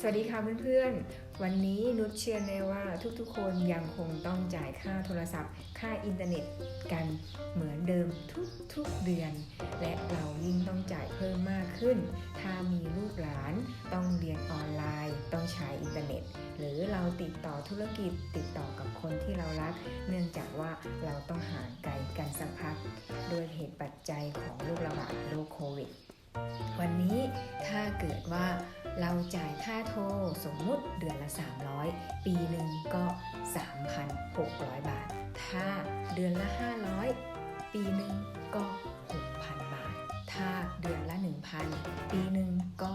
สวัสดีค่ะเพื่อนๆ วันนี้นุชเชื่อแน่ว่าทุกๆ คนยังคงต้องจ่ายค่าโทรศัพท์ ค่าอินเทอร์เน็ตกันเหมือนเดิมทุกๆเดือน และเรายิ่งต้องจ่ายเพิ่มมากขึ้น ถ้ามีลูกหลานต้องเรียนออนไลน์ ต้องใช้อินเทอร์เน็ต หรือเราติดต่อธุรกิจติดต่อกับคนที่เรารัก เนื่องจากว่าเราต้องหา จจัยของโรคระบาดโรคโควิด วันนี้ถ้าเกิดว่าเราจ่ายค่าโทรสมมุติเดือนละ 300 ปีหนึ่งก็ 3,600 บาท ถ้าเดือนละ 500 ปีหนึ่งก็ 6,000 บาท ถ้าเดือนละ 1,000 ปีหนึ่งก็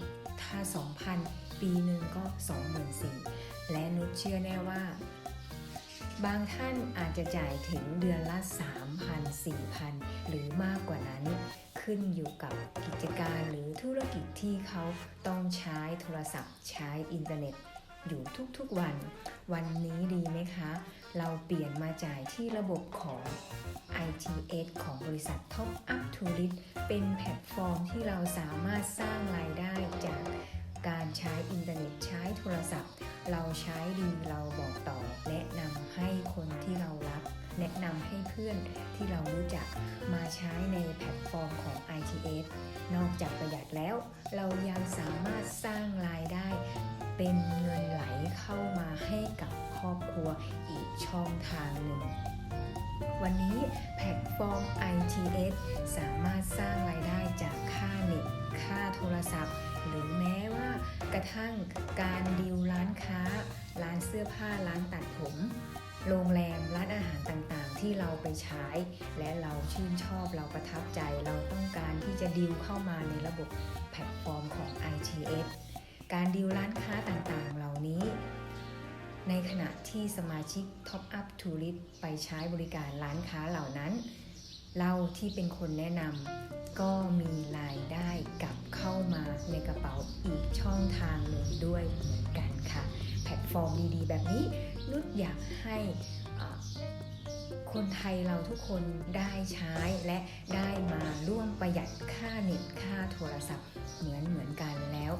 12,000ถ้า 2,000 ปีหนึ่งก็ 24,000 และนุชเชื่อแน่ว่า บางท่านอาจจะจ่ายถึงเดือนละ 3,000 4,000 หรือมากกว่านั้น ขึ้นอยู่กับกิจการหรือธุรกิจที่เขาต้องใช้โทรศัพท์ใช้อินเทอร์เน็ตอยู่ทุกๆวัน วันนี้ดีไหมคะ เราเปลี่ยนมาจ่ายที่ระบบของ ITS ของบริษัท Top Up to r i t เป็นแพลตฟอร์มที่เราสามารถสร้างรายได้จากการใช้อินเทอร์เน็ตใช้โทรศัพท์ เราใช้ดีเราบอกต่อ แนะนำให้คนที่เรารัก แนะนำให้เพื่อนที่เรารู้จักมาใช้ในแพลตฟอร์มของ ITS นอกจากประหยัดแล้ว เรายังสามารถสร้างรายได้ เป็นเงินไหลเข้ามาให้กับครอบครัวอีกช่องทางหนึ่งวันนี้แพลตฟอร์ม ITS สามารถสร้างรายได้จากค่าเน็ต ค่าโทรศัพท์ หรือแม้ว่ากระทั่งการดีลร้านค้า ร้านเสื้อผ้าร้านตัดผม โรงแรมร้านอาหารต่างๆ ที่เราไปใช้ และเราชื่นชอบเราประทับใจเราต้องการที่จะดีลเข้ามาในระบบแพลตฟอร์มของ ITS การดีลร้านค้าต่างๆ เหล่านี้ ในขณะที่สมาชิก Top Up to r i t ไปใช้บริการร้านค้าเหล่านั้น เราที่เป็นคนแนะนำก็มีรายได้กลับเข้ามาในกระเป๋าอีกช่องทางหนึ่งด้วยเหมือนกันค่ะ แพลตฟอร์มดีๆ แบบนี้นุชอยากให้คนไทยเราทุกคนได้ใช้และได้มาร่วมประหยัดค่าเน็ตค่าโทรศัพท์เหมือนเหมือนกันแล้ว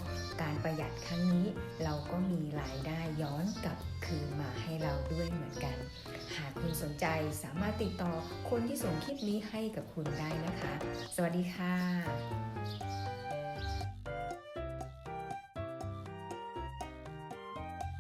การประหยัดครั้งนี้เราก็มีรายได้ ย้อนกลับคืนมาให้เราด้วยเหมือนกัน หากคุณสนใจสามารถติดต่อคนที่ส่งคลิปนี้ให้กับคุณได้นะคะ สวัสดีค่ะ